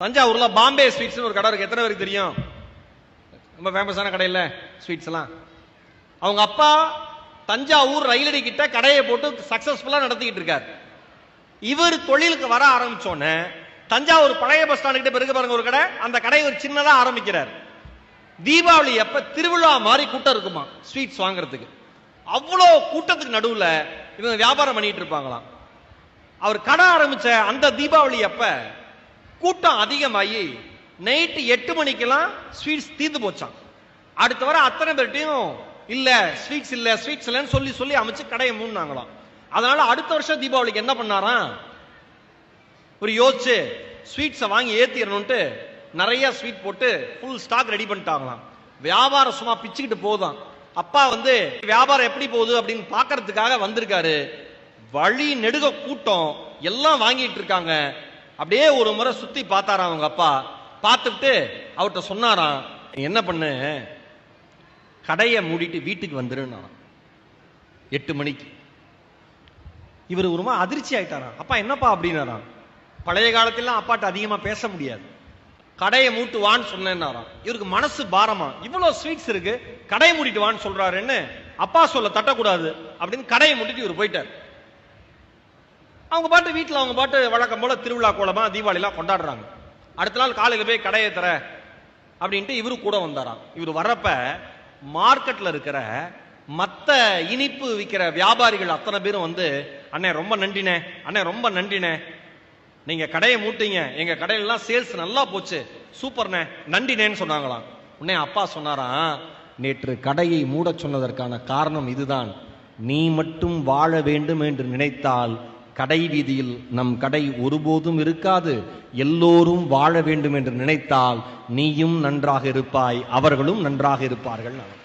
தஞ்சாவூர்ல பாம்பே ஸ்வீட்ஸ் ஒரு கடை இருக்கு. எத்தனை பேருக்கு தெரியும்? ரொம்ப ஃபேமஸான கடை இல்லை ஸ்வீட்ஸ் எல்லாம். அவங்க அப்பா தஞ்சாவூர் ரயிலடி கிட்ட கடையை போட்டு சக்சஸ்ஃபுல்லா நடத்திக்கிட்டு இருக்காரு. இவர் தொழிலுக்கு வர ஆரம்பிச்சோன்னே தஞ்சாவூர் பழைய பஸ் ஸ்டாண்டு கிட்ட பிறகு பாருங்க ஒரு கடை. அந்த கடையை ஒரு சின்னதா ஆரம்பிக்கிறார். தீபாவளி எப்ப திருவிழா மாதிரி கூட்டம் இருக்குமா ஸ்வீட்ஸ் வாங்குறதுக்கு. அவ்வளோ கூட்டத்துக்கு நடுவில் இவங்க வியாபாரம் பண்ணிட்டு இருப்பாங்களாம். அவர் கடை ஆரம்பிச்ச அந்த தீபாவளி அப்போ கூட்டம் அதிகமாகி நைட்டு எட்டு மணிக்கெல்லாம் ஸ்வீட்ஸ் தீர்ந்து போச்சான் அடுத்த வர அத்தனை பேர்கிட்டையும் இல்லை ஸ்வீட்ஸ் இல்லை ஸ்வீட்ஸ் இல்லைன்னு சொல்லி சொல்லி அமைச்சு கடையை மூடினாங்களாம். அதனால அடுத்த வருஷம் தீபாவளிக்கு என்ன பண்ணாராம்? ஒரு யோசிச்சு ஸ்வீட்ஸை வாங்கி ஏத்திடணும்ட்டு நிறைய ஸ்வீட் போட்டு ஃபுல் ஸ்டாக் ரெடி பண்ணிட்டாங்களாம். வியாபாரம் சும்மா பிச்சுக்கிட்டு போதும். அப்பா வந்து வியாபாரம் எப்படி போகுது? அப்படின்னு பார்க்கறதுக்காக வந்திருக்காரு. வழி நெடுக கூட்டம் எல்லாம் வாங்கிட்டு இருக்காங்க. அப்படியே ஒரு முறை சுத்தி பார்த்தாராம் அவங்க அப்பா. பார்த்துட்டு அவர்கிட்ட சொன்னாராம் என்ன பண்ணு? கடையை மூடிட்டு வீட்டுக்கு வந்துருன்னா எட்டு மணிக்கு. இவர் ஒரு மாதிரி அதிர்ச்சி ஆயிட்டாராம். அப்பா என்னப்பா? அப்படின்னாராம். பழைய காலத்திலாம் அப்பாட்ட அதிகமா பேச முடியாது. கடையை மூட்டு வான்னு சொன்னேன்னாராம். இவருக்கு மனசு பாரமா. இவ்வளவு ஸ்வீட்ஸ் இருக்கு. கடையை மூடிட்டு வான்னு சொல்றாருன்னு அப்பா சொல்ல தட்டக்கூடாது. அப்படின்னு கடையை மூடிட்டு இவர் போயிட்டார். அவங்க பாட்டு வீட்டில் அவங்க பாட்டு வழக்கம் போல திருவிழா கோலமாக தீபாவளிலாம் கொண்டாடுறாங்க. அடுத்த நாள் காலையில் போய் கடையை தர அப்படின்ட்டு இவரு கூட வந்தாராம். இவர் வர்றப்ப மார்க்கெட்டில் இருக்கிற மற்ற இனிப்பு விற்கிற வியாபாரிகள் அத்தனை பேரும் வந்து அண்ணே ரொம்ப நன்றினே அண்ணே ரொம்ப நன்றினே நீங்க கடையை மூட்டிங்க. எங்க கடையிலலாம் சேல்ஸ் நல்லா போச்சு. சூப்பர்ண்ணே நன்றினேன்னு சொன்னாங்களாம். உடனே அப்பா சொன்னாராம் நேற்று கடையை மூடச் சொன்னதற்கான காரணம் இதுதான். நீ மட்டும் வாழ வேண்டும் என்று நினைத்தால் கடை வீதியில் நம் கடை ஒருபோதும் இருக்காது. எல்லோரும் வாழ வேண்டும் என்று நினைத்தால் நீயும் நன்றாக இருப்பாய் அவர்களும் நன்றாக இருப்பார்கள். நான்